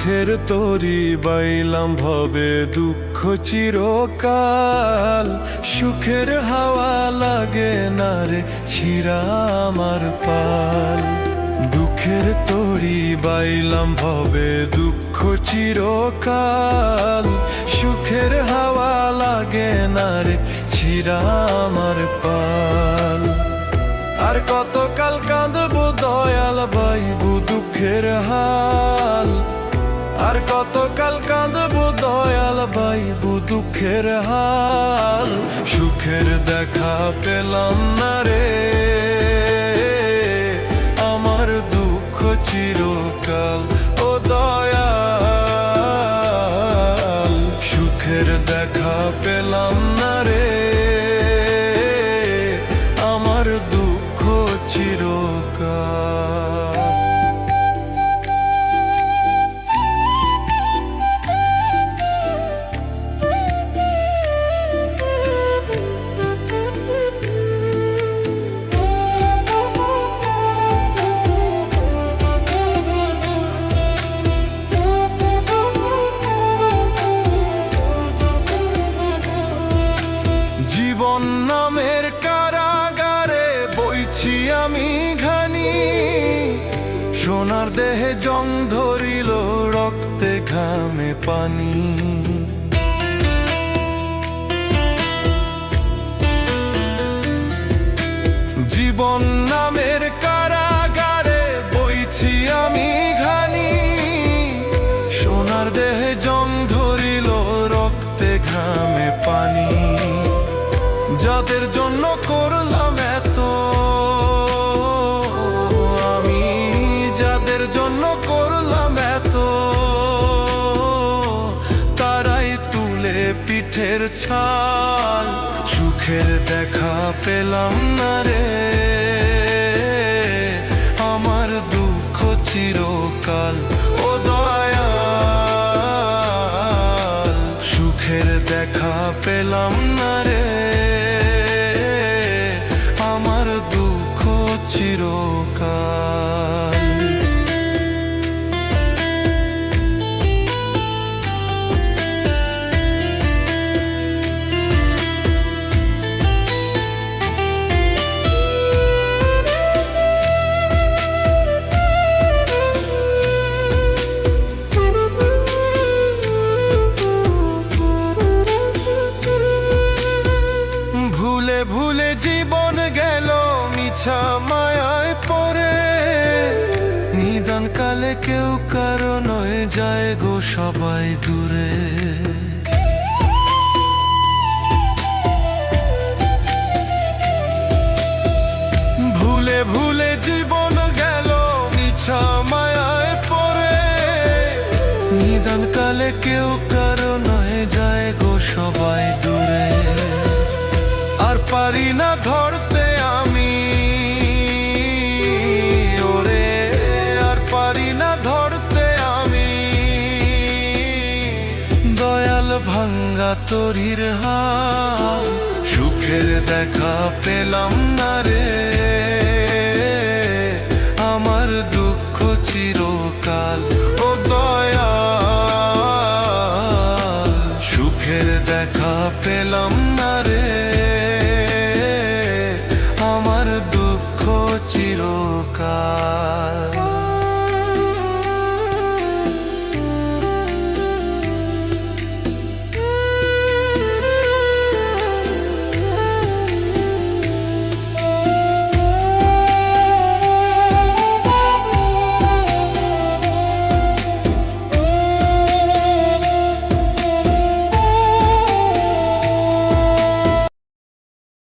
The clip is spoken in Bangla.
দুঃখের তরি বাইলাম ভবে দুঃখ চিরকাল। সুখের হাওয়া লাগে না রে ছিড়া আমার পাল। দুঃখের তরি বাইলাম ভবে দুঃখ চিরকাল। সুখের হাওয়া লাগে না রে ছিড়া আমার পাল। আর কতকাল কাঁদবো দয়াল বাইবু দুঃখের হাল। কতকাল কাঁদবো দয়াল বাইবু দুঃখের হাল, সুখের দেখা পেলাম না রে। আমার দুঃখ চিরকাল, ও দয়াল, সুখের দেখা পেলাম আমি ঘানি। সোনার দেহে জং ধরিল, রক্তে ঘামে পানি। জীবন নামের কারাগারে বইছি আমি ঘানি। সোনার দেহে জং ধরিল, রক্তে ঘামে পানি। যাদের জন্য করলাম পিঠের ছাল, সুখের দেখা পেলাম না রে। আমার দুঃখ চিরকাল ও দয়াল, সুখের দেখা পেলাম না রে। জীবন গেল মিছা মায়ায় পড়ে। নিদান কালে কেউ কারও নয়, যায় গো সবাই দূরে। ভুলে ভুলে জীবন গেল মিছা মায়ায় পড়ে। নিদান কালে কেউ ভাঙ্গা তরির সুখের দেখা পেলাম না রে। আমার দুঃখ চিরকাল ও দয়া সুখের দেখা পেলাম না রে। আমার দুঃখ চিরকাল।